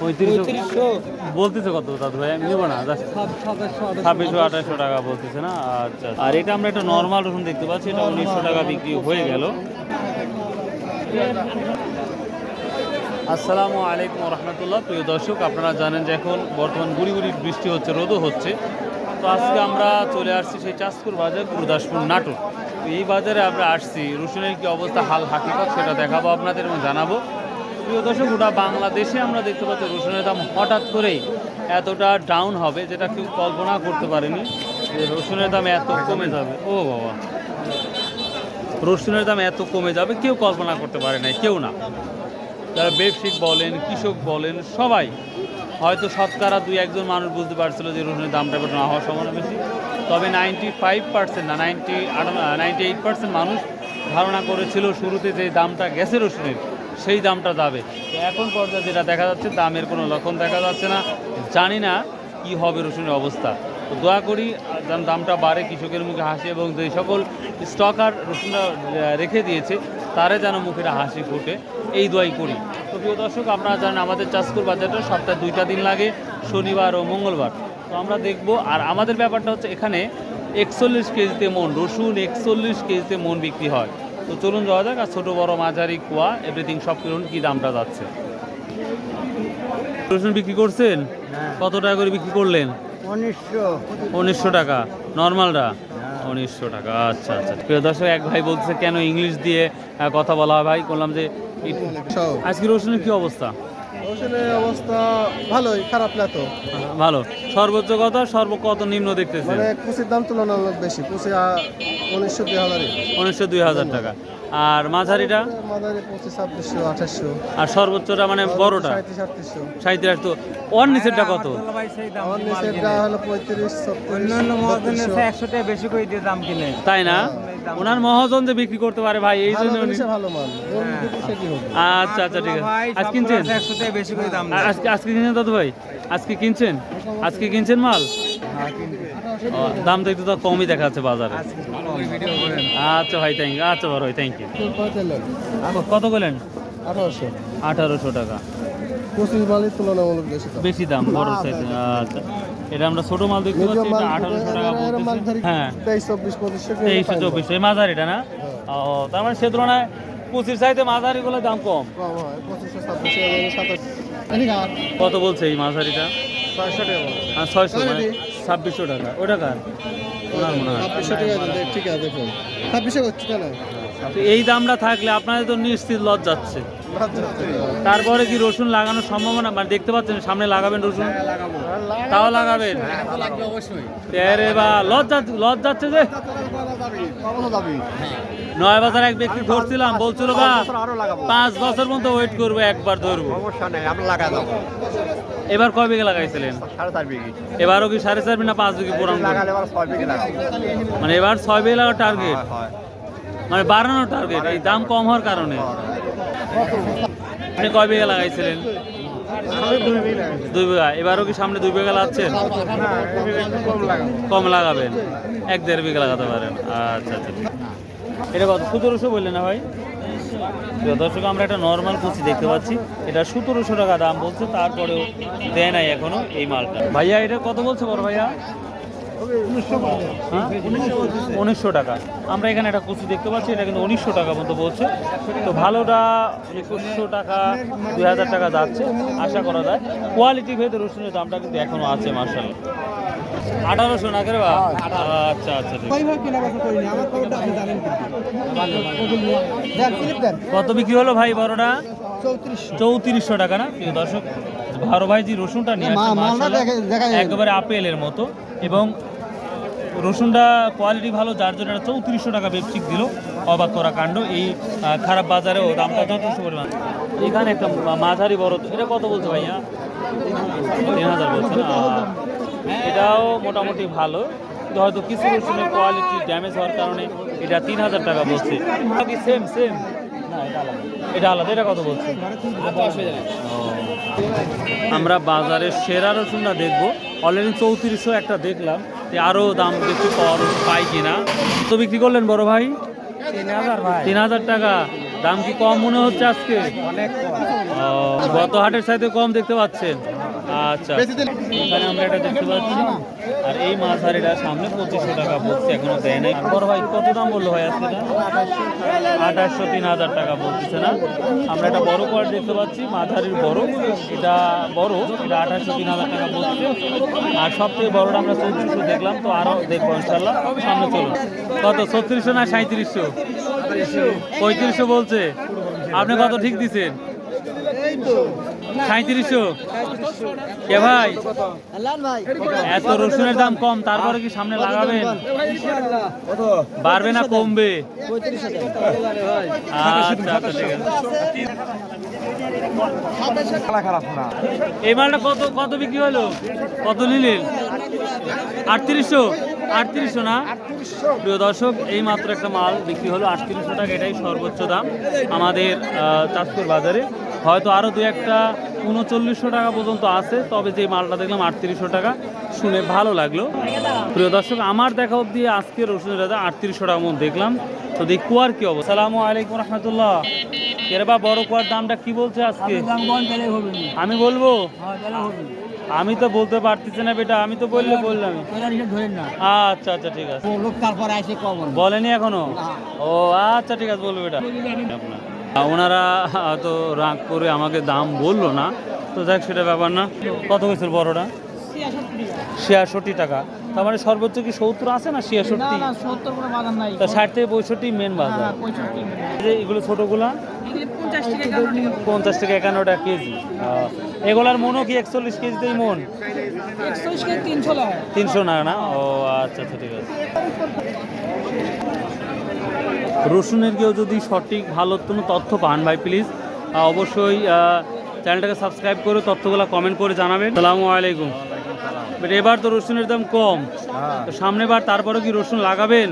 পঁয়ত্রিশশো। বলতেছে কত দাদু ভাই? আমি নেব না ছাব্বিশশো আঠাশশো টাকা বলতেছে না? আচ্ছা আর এটা আমরা একটা নর্মাল রসুন দেখতে পাচ্ছি এটা উনিশশো টাকা বিক্রি হয়ে গেল। আসসালামু আলাইকুম রহমতুল্লাহ। প্রিয় দর্শক আপনারা জানেন যে এখন বর্তমান গুড়ি গুড়ি বৃষ্টি হচ্ছে রোদও হচ্ছে। তো আজকে আমরা চলে আসছি সেই চাঁদপুর বাজার, গুরুদাসপুর নাটক তো এই বাজারে আমরা আসছি। রসুনের কি অবস্থা, হাল হাকিকত সেটা দেখাবো আপনাদের এবং জানাব। প্রিয় দর্শক, গোটা বাংলাদেশে আমরা দেখতে পাচ্ছি রসুনের দাম হঠাৎ করেই এতটা ডাউন হবে, যেটা কেউ কল্পনা করতে পারেনি যে রসুনের দাম এত কমে যাবে। ও বাবা। রসুনের দাম এত কমে যাবে, কেউ কল্পনা করতে পারে নাই, কেউ না। যারা ব্যবসায়িক বলেন, কৃষক বলেন, সবাই হয়তো শতকরা দুই একজন মানুষ বুঝতে পারছিল যে রসুনের দামটা একটু না হওয়ার সম্ভাবনা বেশি। তবে নাইনটি ফাইভ পার্সেন্ট না নাইনটি নাইনটি এইট পার্সেন্ট মানুষ ধারণা করেছিল শুরুতে যে দামটা গেছে রসুনের, সেই দামটা যাবে। এখন পর্যায়ে যেটা দেখা যাচ্ছে, দামের কোনো লক্ষণ দেখা যাচ্ছে না। জানি না কি হবে রসুনের অবস্থা? তো দোয়া করি, যেন দামটা বাড়ে, কৃষকের মুখে হাসি এবং যে সকল স্টকার রসুনটা রেখে দিয়েছে, তারে যেন মুখের হাসি ফুটে। এই দোয়াই করি। তো প্রিয় দর্শক, আপনারা জানেন আমাদের চাষকুর বাজারটা সপ্তাহে দুইটা দিন লাগে, শনিবার ও মঙ্গলবার। তো আমরা দেখব, আর আমাদের ব্যাপারটা হচ্ছে এখানে একচল্লিশ কেজিতে মন, রসুন একচল্লিশ কেজিতে মন বিক্রি হয়। তো চলুন যাওয়া যাক, আর ছোটো বড় মাঝারি কুয়া এভরিথিং সব কিনুন, কী দামটা যাচ্ছে। রসুন বিক্রি করছেন? কত টাকা করে বিক্রি করলেন? উনিশশো। উনিশশো টাকা। নর্মালটা? উনিশশো টাকা আচ্ছা আচ্ছা। প্রিয় দর্শক এক ভাই বলছে কেন ইংলিশ দিয়ে কথা বলা হয়? ভাই বললাম যে আজকে রসুনের কি অবস্থা? রসুনের অবস্থা ভালোই খারাপ না তো? ভালো। সর্বোচ্চ কত সর্ব কত নিম্ন দেখতেছে। মানে কুচির দাম তুলনামূলক বেশি কুচি উনিশশো দুই হাজারই। উনিশশো দুই হাজার টাকা। আর মাঝারিটা? মাদারি পঁচিশ ছাব্বিশশো আঠাশশো। আর সর্বোচ্চটা মানে বড়টা? সাঁত্রিশ আটত্রিশশো। সাঁত্রিশ তো ওর নিচেরটা কত? আমার নিচেরটা হলো পঁয়ত্রিশ অন্যান্য মহাজনের একশো টাকা বেশি করে দিয়ে দাম কিনে। তাই না? ওনার মহাজন যে বিক্রি করতে পারে ভাই এই জন্য ভালো মাল। হবে? আচ্ছা আচ্ছা ঠিক আছে। আজ কিনছেন? একশো টাকা বেশি করে দাম আজকে আজকে কিনছেন দাদু ভাই? আজকে কিনছেন? আজকে কিনছেন মাল? ও, দাম তো একটু তো কমই দেখা যাচ্ছে বাজারে। আচ্ছা ভাই থ্যাংক ইউ আচ্ছা বড় ভাই থ্যাংক ইউ কত বলেন আঠারোশো। আঠারোশো টাকা। পঁচিশ মালের তুলনামূলক বেশি দাম। বেশি দাম বড় সাইজ আচ্ছা এটা আমরা ছোট মাল দেখতে পাচ্ছি এটা আঠারোশো টাকা বলতেছে। হ্যাঁ। তেইশ চব্বিশ পঁচিশশো তেইশশো চব্বিশশো এই মাঝারিটা না? ও তার মানে সে তুলনায় পঁচিশ চাইতে মাঝারিগুলোর দাম কম। হয় কত বলছে এই মাঝারিটা? ছয়শো টাকা। আর ছয়শো মানে ছাব্বিশশো টাকা। ওটা কার? ওনার মনে হয়। ছাব্বিশশো টাকা ঠিক আছে দেখুন। ছাব্বিশশো করছি কেন? তো এই দামটা থাকলে আপনাদের তো নিশ্চিত লজ যাচ্ছে তারপরে কি রসুন লাগানোর সম্ভাবনা? মানে দেখতে পাচ্ছেন সামনে লাগাবেন রসুন? তাও লাগাবেন? বা লজ যাচ্ছে লজ যাচ্ছে যে? নয় বাজার এক ব্যক্তি ধরছিলাম বলছিল বা পাঁচ বছর মতো ওয়েট করব একবার ধরবো। এবার কয় বিঘা লাগাইছিলেন? এবারও কি সাড়ে চার বিঘা না পাঁচ বিঘে পুরান মানে এবার ছয় বিঘে লাগার টার্গেট হয়। মানে বাড়ানোর টার্গেট এই দাম কম হওয়ার কারণে। আপনি কয় বিঘা লাগাইছিলেন? দুই বিঘা। এবারও কি সামনে দুই বিঘা লাগাচ্ছেন? কম লাগাবেন। এক দেড় বিঘা লাগাতে পারেন। আচ্ছা আচ্ছা। এটা কত? সতেরোশো বললেন না ভাই? দর্শক, আমরা একটা নর্মাল কুচি দেখতে পাচ্ছি। এটা সতেরোশো টাকা দাম বলছে, তারপরেও দেয় নাই এখনও এই মালটা। ভাইয়া, এটা কত বলছে বড় ভাইয়া? হ্যাঁ? উনিশশো টাকা। আমরা এখানে একটা কুচি দেখতে পাচ্ছি এটা কিন্তু উনিশশো টাকা মতো বলছে। তো ভালোটা একুশশো টাকা দুই হাজার টাকা যাচ্ছে আশা করা যায়। কোয়ালিটি ভেদে রসুনের দামটা কিন্তু এখনও আছে মার্শাল আঠারোশো না করে বা আচ্ছা আচ্ছা। কত বিক্রি হলো ভাই বড়টা? চৌত্রিশশো। টাকা না? প্রিয় দর্শক ভালো ভাই যে রসুনটা নিয়ে আসছে একেবারে আপেলের মতো। এবং রসুনটা কোয়ালিটি ভালো, যার জন্য এটা চৌত্রিশশো টাকা বেপসিক দিল। অবাক করা কাণ্ড। এই খারাপ বাজারেও দামটা যথেষ্ট পরিমাণ। এখানে একটা মাঝারি বড় এটা কত বলছে ভাইয়া? তিন হাজার বলছে এটাও মোটামুটি ভালো। হয়তো কিছু রসুনের কোয়ালিটি ড্যামেজ হওয়ার কারণে এটা তিন হাজার টাকা বলছে। সেম সেম এটা আলাদা। এটা কত বলছে? আমরা বাজারের সেরা রসুনটা দেখব। অলরেডি চৌত্রিশশো একটা দেখলাম। আরও দাম কিছু কম পাই কিনা। তো বিক্রি করলেন বড় ভাই? তিন হাজার তিন হাজার টাকা। দাম কি কম মনে হচ্ছে আজকে? গত হাটের সাথে কম দেখতে পাচ্ছেন। আচ্ছা এখানে আমরা এটা দেখতে পাচ্ছি। আর এই মাছ হাড়িটা সামনে পঁচিশশো টাকা বলছে এখনও দেয় নাই। বড় ভাই, কত দাম বলল ভাই আজকে আঠাশশো তিন হাজার টাকা বলতেছে না? আমরা একটা বড় কোয়ার দেখতে পাচ্ছি, মাঝারির বড়। এটা বড়, এটা আঠাশশো তিন হাজার টাকা বলছে। আর সবথেকে বড়টা আমরা চৌত্রিশশো দেখলাম, তো আরও দেখব ইনশাল্লাহ সামনে চলুন। কত, ছত্রিশশো না সাঁত্রিশশো পঁয়ত্রিশশো বলছে। আপনি কত ঠিক দিছেন? সাঁত্রিশশো কে ভাই? এত রসুনের দাম কম, তারপরে কি সামনে লাগাবেন? বাড়বে না, কমবে? আচ্ছা আচ্ছা এই মালটা কত কত বিক্রি হলো? কত নিলেন? আটত্রিশশো? আটত্রিশশো না? প্রিয় দর্শক, এই মাত্র একটা মাল বিক্রি হলো আটত্রিশশো টাকা, এটাই সর্বোচ্চ দাম আমাদের চাঁদপুর বাজারে। হয়তো আরও দু একটা উনচল্লিশশো টাকা পর্যন্ত আছে তবে যে মালটা দেখলাম আটত্রিশশো টাকা শুনে ভালো লাগল। প্রিয় দর্শক আমার দেখা অবধি আজকে রসুনের দাদা আটত্রিশশো টাকা মতো দেখলাম। তো দেখি কুয়ার কি অবস্থা। সালামু আলাইকুম রহমতুল্লাহ। এর বা বড় কুয়ার দামটা কি বলছে আজকে? আমি বলব? আমি তো বলতে পারতেছি না বেটা আমি তো বললে বললাম। আচ্ছা আচ্ছা ঠিক আছে। বলেনি এখনও? ও আচ্ছা ঠিক আছে বলব বেটা। আপনার ওনারা তো রাগ করে আমাকে দাম বলল না। তো যাক সেটা ব্যাপার না। কত হয়েছে বড়টা? ছিয়াষট্টি টাকা। তার মানে সর্বোচ্চ কি সত্তর আছে না ছিয়াষট্টি? তা ষাট থেকে পঁয়ষট্টি মেন বাজার। যে এগুলো ছোটোগুলা? পঞ্চাশ থেকে একান্ন টাকা। কেজি। এগুলার মনও কি একচল্লিশ কেজিতেই মন? তিনশো না না? ও আচ্ছা আচ্ছা ঠিক আছে। রসুনের কেউ যদি সঠিক ভালো কোনো তথ্য পান ভাই প্লিজ অবশ্যই চ্যানেলটাকে সাবস্ক্রাইব করে তথ্যগুলো কমেন্ট করে জানাবেন। সালামু আলাইকুম। এবার তো রসুনের দাম কম। তো সামনে বার তারপরে কি রসুন লাগাবেন?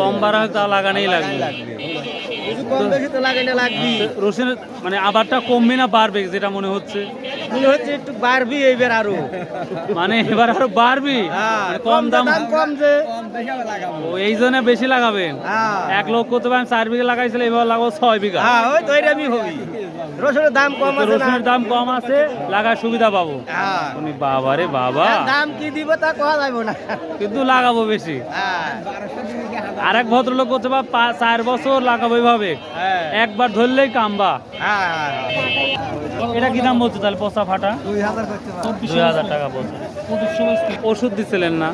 কম বাড়া তা লাগানেই লাগবে। রসুনের মানে আবারটা কমবে না বাড়বে যেটা মনে হচ্ছে? মনে হচ্ছে একটু বাড়বি এইবার আরও। মানে এবার আরও বাড়বি? মানে কম দাম। কম যে। ও এই জন্য বেশি লাগাবেন? হ্যাঁ। এক লক্ষ তো আমি চার বিঘা লাগাইছিল এবার লাগাবো ছয় বিঘা। হ্যাঁ ওই তো এরকমই হবি রসুনের দাম কম আছে রসুনের দাম কম আছে লাগার সুবিধা পাবো। হ্যাঁ। বাবা রে বাবা। দাম কি দিব তা না। কিন্তু লাগাবো বেশি। হ্যাঁ। আর এক ভদ্রলোক করছে বা পা- চার বছর লাগাবো এইভাবে হ্যাঁ। একবার ধরলেই কামবা হ্যাঁ এটা কি দাম বলছো তাহলে পচা ফাটা? দুই হাজার টাকা বলছে। ওষুধ দিছিলেন না?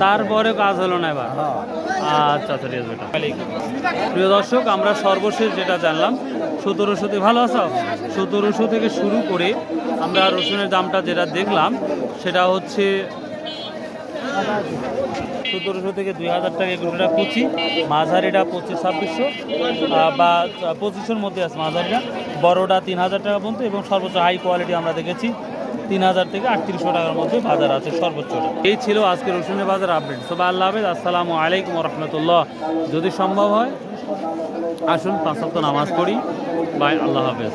তারপরে কাজ হলো না এবার? আচ্ছা আচ্ছা ঠিক আছে বেটা। প্রিয় দর্শক আমরা সর্বশেষ যেটা জানলাম সতেরোশো থেকে ভালো আছো? সতেরোশো থেকে শুরু করে আমরা রসুনের দামটা যেটা দেখলাম সেটা হচ্ছে সতেরোশো থেকে দুই হাজার টাকা এগুলোটা কুচি মাঝারিটা পঁচিশ, ছাব্বিশশো বা পঁচিশশোর মধ্যে আছে মাঝারিটা। বড়টা তিন হাজার টাকা পর্যন্ত এবং সর্বোচ্চ হাই কোয়ালিটি আমরা দেখেছি তিন হাজার থেকে আটত্রিশশো টাকার মধ্যে বাজার আছে সর্বোচ্চটা এই ছিল আজকে রসুনের বাজার আপডেট সব আল্লাহ হাফেজ। আসসালামু আলাইকুম রহমতুল্লাহ। যদি সম্ভব হয়, আসুন পাঁচ সপ্তাহ নামাজ পড়ি। বাই আল্লাহ হাফেজ।